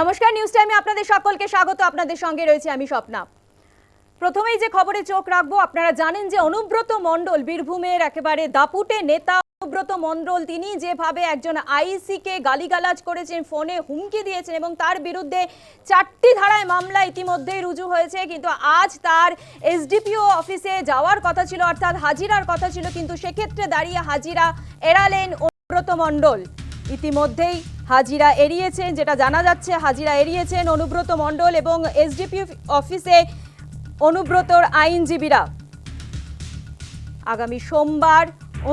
নমস্কার নিউজ টাইমে আপনাদের সকলকে স্বাগত। আপনাদের সঙ্গে রয়েছে আমি স্বপ্না। প্রথমেই যে খবরে চোখ রাখব, আপনারা জানেন যে অনুব্রত মণ্ডল, বীরভূমের একেবারে দাপুটে নেতা অনুব্রত মণ্ডল, তিনি যেভাবে একজন আইসিকে গালিগালাজ করেছেন, ফোনে হুমকি দিয়েছেন এবং তার বিরুদ্ধে চারটি ধারায় মামলা ইতিমধ্যেই রুজু হয়েছে, কিন্তু আজ তার এসডিপিও অফিসে যাওয়ার কথা ছিল, অর্থাৎ হাজিরার কথা ছিল, কিন্তু সেক্ষেত্রে দাঁড়িয়ে হাজিরা এড়ালেন অনুব্রত মণ্ডল। ইতিমধ্যেই হাজিরা এড়িয়েছেন, যেটা জানা যাচ্ছে হাজিরা এড়িয়েছেন অনুব্রত মণ্ডল এবং এসডিপি অফিসে অনুব্রতর আইনজীবীরা। আগামী সোমবার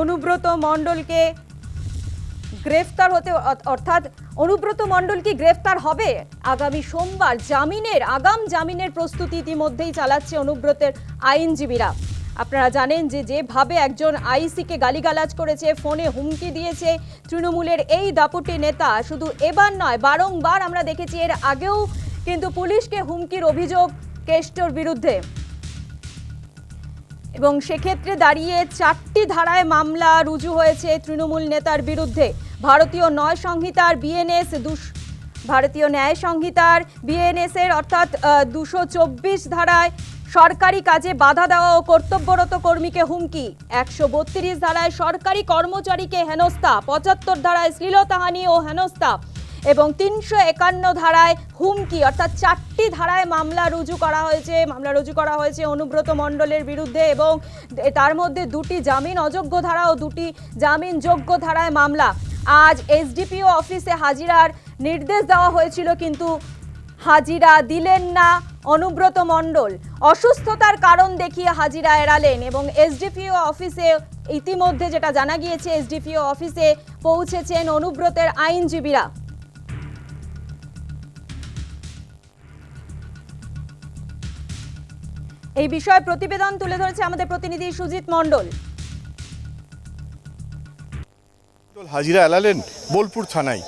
অনুব্রত মণ্ডলকে গ্রেফতার হতে অর্থাৎ অনুব্রত মণ্ডল কি গ্রেফতার হবে? আগামী সোমবার জামিনের, আগাম জামিনের প্রস্তুতি ইতিমধ্যেই চালাচ্ছে অনুব্রতের আইনজীবীরা। আপনারা জানেন যে যেভাবে একজন আইসিকে গালিগালাজ করেছে, ফোনে হুমকি দিয়েছে, তৃণমূলের এই দাপুটে নেতা শুধু এবার নয়, বারংবার আমরা দেখেছি এর আগেও কিন্তু পুলিশকে হুমকির অভিযোগ কেষ্টর বিরুদ্ধে। এবং সেক্ষেত্রে দাঁড়িয়ে চারটি ধারায় মামলা রুজু হয়েছে তৃণমূল নেতার বিরুদ্ধে। ভারতীয় নয় সংহিতার বিএনএস দুশ ভারতীয় ন্যায় সংহিতার বিএনএস এর অর্থাৎ দুশো ধারায় সরকারি কাজে বাধা দেওয়া ও কর্তব্যরত কর্মীকে হুমকি। একশো বত্রিশ ধারায় সরকারি কর্মচারীকে হেনস্থা, পঁচাত্তর ধারায় শ্লীলতাহানি ও হেনস্থা এবং তিনশো একান্ন ধারায় হুমকি, অর্থাৎ চারটি ধারায় মামলা রুজু করা হয়েছে, মামলা রুজু করা হয়েছে অনুব্রত মণ্ডলের বিরুদ্ধে এবং তার মধ্যে দুটি জামিন অযোগ্য ধারা ও দুটি জামিন যোগ্য ধারায় মামলা। আজ এসডিপিও অফিসে হাজিরার নির্দেশ দেওয়া হয়েছিল কিন্তু হাজিরা দিলেন না। অনুব্রত মণ্ডল। অসুস্থতার কারণ দেখিয়ে হাজিরা এড়ালেন এবং এসডিপিও অফিসে ইতিমধ্যে যেটা জানা গিয়েছে, এসডিপিও অফিসে পৌঁছেছেন অনুব্রতের আইনজীবীরা। এই বিষয়ে প্রতিবেদন তুলে ধরেছে আমাদের প্রতিনিধি সুজিত মণ্ডল। হাজিরা এলালেন বোলপুর থানায়।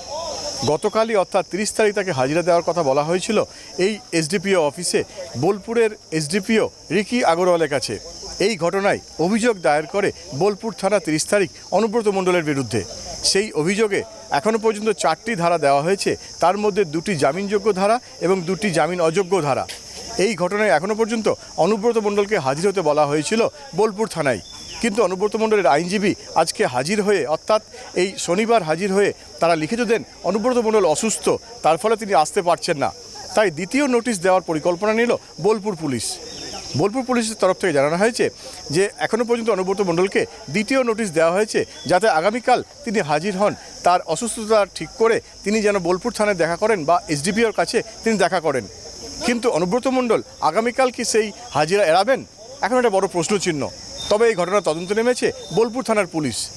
গতকালই অর্থাৎ তিরিশ তারিখ তাকে হাজিরা দেওয়ার কথা বলা হয়েছিল এই এসডিপিও অফিসে। বোলপুরের এসডিপিও রিকি আগরওয়ালের কাছে। এই ঘটনায় অভিযোগ দায়ের করে বোলপুর থানা তিরিশ তারিখ অনুব্রত মণ্ডলের বিরুদ্ধে। সেই অভিযোগে এখনও পর্যন্ত চারটি ধারা দেওয়া হয়েছে। তার মধ্যে দুটি জামিনযোগ্য ধারা এবং দুটি জামিন অযোগ্য ধারা। এই ঘটনায় এখনও পর্যন্ত অনুব্রত মণ্ডলকে হাজির হতে বলা হয়েছিল বোলপুর থানায়। কিন্তু অনুব্রত মণ্ডলের আইনজীবী আজকে হাজির হয়ে, অর্থাৎ এই শনিবার হাজির হয়ে তারা লিখিত দেন অনুব্রত মণ্ডল অসুস্থ, তার ফলে তিনি আসতে পারছেন না। তাই দ্বিতীয় নোটিশ দেওয়ার পরিকল্পনা নিল বোলপুর পুলিশ। বোলপুর পুলিশের তরফ থেকে জানানো হয়েছে যে এখনও পর্যন্ত অনুব্রত মণ্ডলকে দ্বিতীয় নোটিশ দেওয়া হয়েছে যাতে আগামীকাল তিনি হাজির হন। তার অসুস্থতা ঠিক করে তিনি যেন বোলপুর থানায় দেখা করেন বা এসডিপিওর কাছে তিনি দেখা করেন। কিন্তু অনুব্রত মণ্ডল আগামীকাল কি সেই হাজিরা এড়াবেন? এখন একটা বড় প্রশ্নচিহ্ন। তবে এই ঘটনা তদন্ত নেমেছে বোলপুর থানার পুলিশ।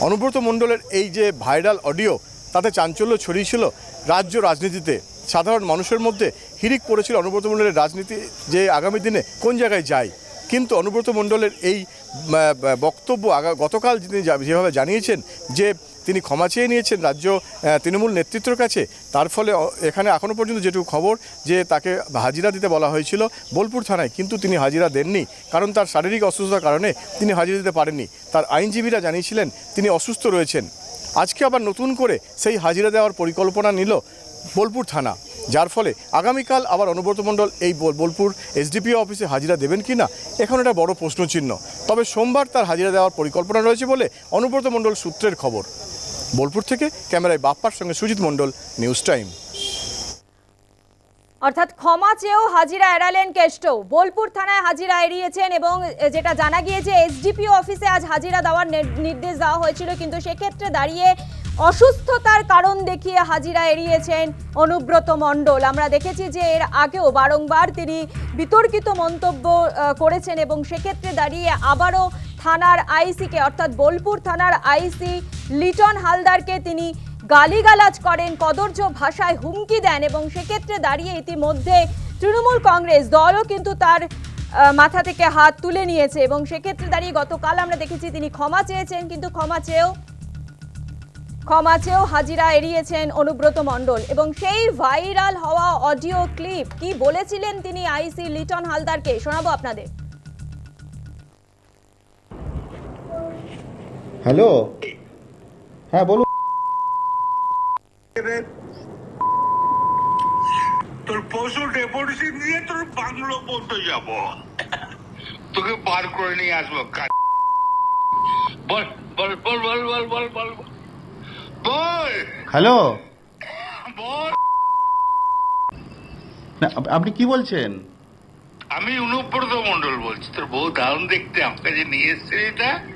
অনুব্রত মণ্ডলের এই যে ভাইরাল অডিও, তাতে চাঞ্চল্য ছড়িয়েছিল রাজ্য রাজনীতিতে। সাধারণ মানুষের মধ্যে হিরিক পড়েছিল অনুব্রত মণ্ডলের রাজনীতি যে আগামী দিনে কোন জায়গায় যায়। কিন্তু অনুব্রত মণ্ডলের এই বক্তব্য গতকাল তিনি যা- যেভাবে জানিয়েছেন যে তিনি ক্ষমা চেয়ে নিয়েছেন রাজ্য তৃণমূল নেতৃত্বের কাছে। তার ফলে এখানে এখনও পর্যন্ত যেটুকু খবর, যে তাকে হাজিরা দিতে বলা হয়েছিল বোলপুর থানায়, কিন্তু তিনি হাজিরা দেননি। কারণ তার শারীরিক অসুস্থতার কারণে তিনি হাজিরা দিতে পারেননি। তার আইনজীবীরা জানিয়েছিলেন, তিনি অসুস্থ রয়েছেন। আজকে আবার নতুন করে সেই হাজিরা দেওয়ার পরিকল্পনা নিল বোলপুর থানা। যার ফলে আগামীকাল আবার অনুব্রত মণ্ডল এই বোল- বোলপুর এসডিপিও অফিসে হাজিরা দেবেন কি না এখন এটা বড় প্রশ্নচিহ্ন। তবে সোমবার তার হাজিরা দেওয়ার পরিকল্পনা রয়েছে বলে অনুব্রত মণ্ডল সূত্রের খবর। বোলপুর থেকে, ক্যামেরায় বাপ্পার সঙ্গে সুজিত মণ্ডল, নিউজ টাইম। অর্থাৎ ক্ষমা চেয়েও হাজিরা এড়ালেন কেষ্ট বোলপুর থানায় হাজিরা এড়িয়েছেন এবং যেটা জানা গিয়েছে এসডিপিও অফিসে আজ হাজিরা দেওয়ার নির্দেশ দেওয়া হয়েছিল, কিন্তু সেক্ষেত্রে দাঁড়িয়ে অসুস্থতার কারণ দেখিয়ে হাজিরা এড়িয়েছেন অনুব্রত মণ্ডল। আমরা দেখেছি যে এর আগেও বারংবার তিনি বিতর্কিত মন্তব্য করেছেন এবং সেক্ষেত্রে দাঁড়িয়ে আবারও থানার আইসিকে, অর্থাৎ বোলপুর থানার আইসি লিটন হালদারকে তিনি গালিগালাজ করেন কদর্য ভাষায় হুমকি দেন এবং সেক্ষেত্রে দাঁড়িয়ে ইতিমধ্যে তৃণমূল কংগ্রেস দলও কিন্তু তার মাথা থেকে হাত তুলে নিয়েছে এবং সেক্ষেত্রে দাঁড়িয়ে গতকাল আমরা দেখেছি তিনি ক্ষমা চেয়েছেন, কিন্তু ক্ষমা চেয়েও ক্ষমা চেয়েও হাজিরা এড়িয়েছেন অনুব্রত মণ্ডল এবং সেই ভাইরাল হওয়া অডিও ক্লিপ কি বলেছিলেন তিনি আইসি লিটন হালদারকে? শোনাবো আপনাদের। হ্যালো? হ্যাঁ বলুন। তোর পশু ডেপুটেশন দিয়ে তোর বাংলো পর্যন্ত যাব। তোকে বার করে নিয়ে আসব বল বল বল বল বল বল বল বল। বল। হ্যালো? বল। না, আপনি কি বলছেন? আমি অনুব্রত মন্ডল বলছি তোর বউ দারুণ দেখতে আমার কাছে নিয়ে এসছে এটা।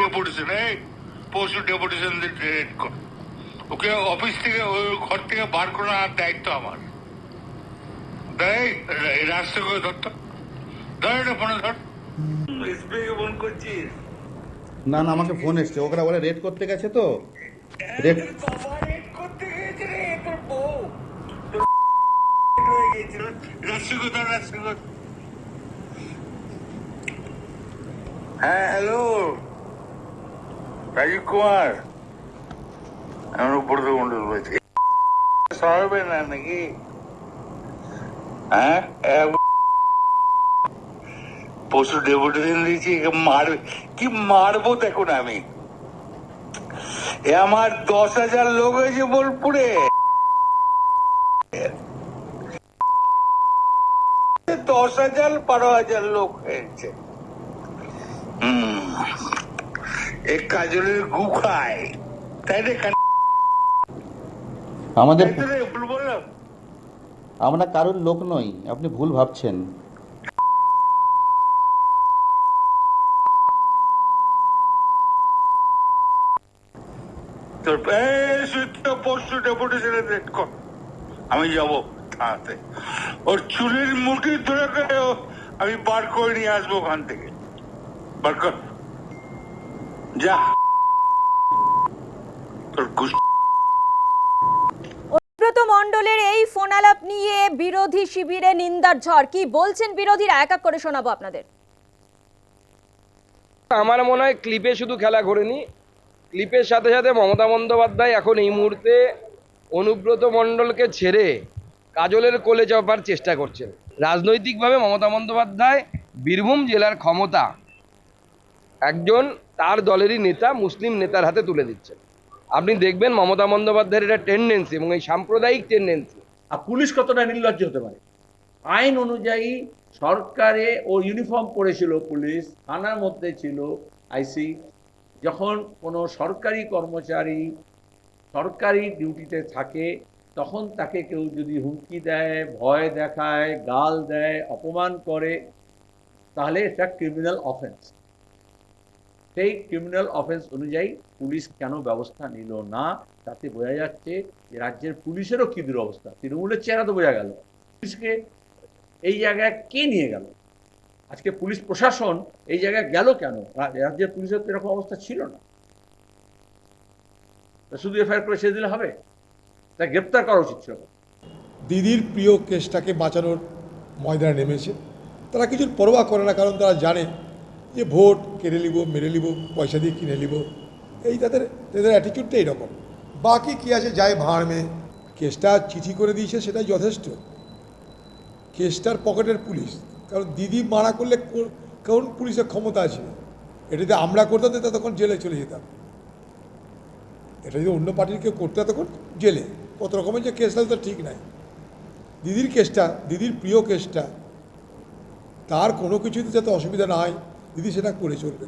ডেপুটেশন এই পরশু ডেপুটেশন ডেট কর। ওকে অফিস থেকে ওই ঘর থেকে বার করে আনার দায়িত্ব আমার। দেয় করে ধরতো ধর এটা ফোনে ধর। স্প্রে ফোন করছিস? না না আমাকে ফোন এসছে। ওরা রেড করতে গেছে তো। রেড রেড করতে গিয়েছে রে তোর বউ। হ্যাঁ হ্যালো উপরদ মন্ডল বলছি সরাবে না নাকি? হ্যাঁ? পশু ডেপুটেশন দিয়েছি মারবে। কি মারবো দেখুন আমি। এ আমার দশ হাজার লোক হয়েছে বোলপুরে। দশ হাজার বারো হাজার লোক হয়েছে। হুম। এ কাজলের গু খায়। তাই রে আমাদের ভুল বললাম। আমরা কারোর লোক নই আপনি ভুল ভাবছেন। আমি যাব থানাতে। ওর চুলের মুঠি ধরে আমি বার করে নিয়ে আসব ওখান থেকে। বার কর। যা। তোর অনুব্রত মণ্ডলের এই ফোন আলাপ নিয়ে বিরোধী শিবিরে নিন্দার ঝড়। কি বলছেন বিরোধীরা? এক এক করে শোনাবো আপনাদের। আমার মনে হয় ক্লিপে শুধু খেলা ঘোরেনি। ক্লিপের সাথে সাথে মমতা বন্দ্যোপাধ্যায় এখন এই মুহূর্তে অনুব্রত মণ্ডলকে ছেড়ে কাজলের কোলে চাপার চেষ্টা করছেন। রাজনৈতিকভাবে মমতা বন্দ্যোপাধ্যায় বীরভূম জেলার ক্ষমতা। একজন তার দলেরই নেতা মুসলিম নেতার হাতে তুলে দিচ্ছেন আপনি দেখবেন মমতা বন্দ্যোপাধ্যায়ের এটা টেন্ডেন্সি এবং এই সাম্প্রদায়িক টেন্ডেন্সি আর পুলিশ কতটা নির্লজ্জ হতে পারে? আইন অনুযায়ী সরকারে ও ইউনিফর্ম পরেছিল পুলিশ, থানার মধ্যে ছিল আইসি যখন কোনো সরকারি কর্মচারী সরকারি ডিউটিতে থাকে, তখন তাকে কেউ যদি হুমকি দেয়, ভয় দেখায়, গাল দেয়, অপমান করে, তাহলে এটা ক্রিমিনাল অফেন্স সেই ক্রিমিনাল অফেন্স অনুযায়ী পুলিশ কেন ব্যবস্থা নিল না? তাতে বোঝা যাচ্ছে যে রাজ্যের পুলিশেরও কি দুরবস্থা? তৃণমূলের চেহারা তো বোঝা গেল। পুলিশকে এই জায়গায় কে নিয়ে গেল? আজকে পুলিশ প্রশাসন এই জায়গায় গেল কেন? রাজ্যের পুলিশের তো এরকম অবস্থা ছিল না। শুধু এফআইআর করে ছেড়ে দিলে হবে? তা গ্রেপ্তার করা উচিত ছিল দিদির প্রিয় কেসটাকে বাঁচানোর ময়দানে নেমেছে। তারা কিছুর পরোয়া করে না, কারণ তারা জানে যে ভোট কেড়ে নিব, মেরে নিব, পয়সা দিয়ে কিনে নিব, এই তাদের তাদের অ্যাটিটিউডটা এইরকম বাকি কী আছে যায় ভাঁড় মেয়ে কেসটা চিঠি করে দিয়েছে, সেটাই যথেষ্ট। কেসটার পকেটের পুলিশ। কারণ দিদি মারা করলে কোন পুলিশের ক্ষমতা আছে? এটা যদি আমরা করতাম, তো তখন জেলে চলে যেতাম। এটা যদি অন্য পার্টির কেউ করতে তখন জেলে। কত রকমের যে কেস তো ঠিক নাই। দিদির কেসটা, দিদির প্রিয় কেসটা, তার কোনো কিছুতে যাতে অসুবিধা না হয়। দিদি সেটা করে চলবে।